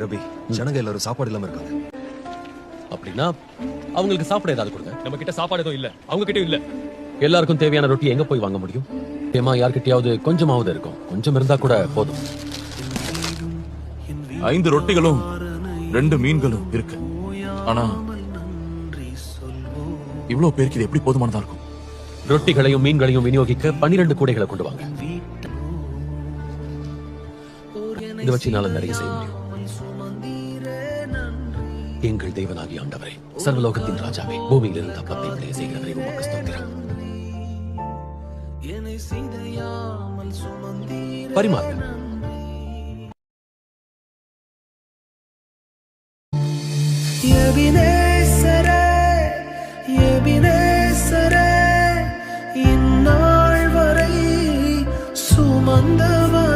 ரவி ஜனங்க எல்லாரும் சாப்பாடு இல்லாம இருக்காங்க. அப்படின்னா அவங்களுக்கு சாப்பிட ஏதாவது கொடுங்க. நம்ம கிட்ட சாப்பாடு எதுவும் இல்ல. அவங்க கிட்டயும் இல்ல. எல்லாருக்கும் தேவையான ரொட்டி எங்க போய் வாங்க முடியும்? ஏமா யார்கிட்டயாவது கொஞ்சமாவது இருக்கும். கொஞ்சம் இருந்தா கூட போதும். ஐந்து ரொட்டிகளும் ரெண்டு மீன்களும் இருக்கு. ஆனா இவ்வளவு பேருக்கு இது எப்படி போதுமானதா இருக்கும்? ரொட்டிகளையும் மீன்களையும் விநியோகிக்க பன்னிரண்டு கூடைகளை கொண்டு வாங்க. இதை வச்சு நிறைய செய்ய முடியும். எங்கள் தெய்வனாகி ஆண்டவரே சர்வலோகத்தின் ராஜாவே பூமியில் இருந்து அப்பத்தை விளைய செய்கிறவரை உமக்கு ஸ்தோத்திரம். பரிமாறுங்கள். சுமந்தவன்